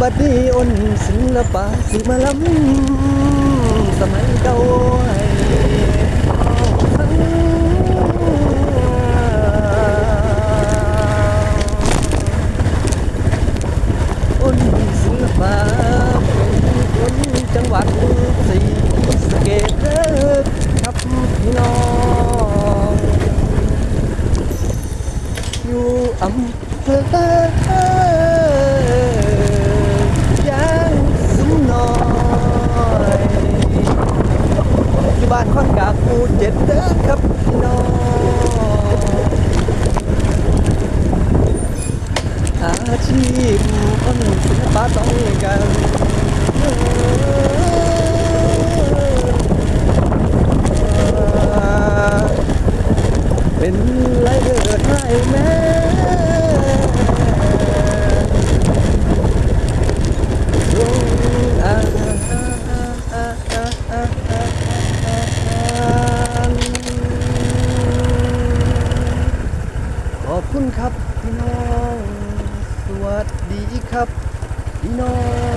บัดนี้อ้นศิลปะสิมาล้ำสมัยเก่าให้ฟังอ้นศิลปะเป็นคนจังหวัดศรีสเกษเด้อครับพี่น้องอยู่อำเภอย่างสุมน้อยอยู่บ้านค้อนกากูเจ็ดเด้อครับพี่น้องอาชีพคนศิลปะต้องกันเป็นไรเดือดไรแม่ลงอ่านข อบคุณครับพี่น้อง สวัสดีครับ พี่น้อง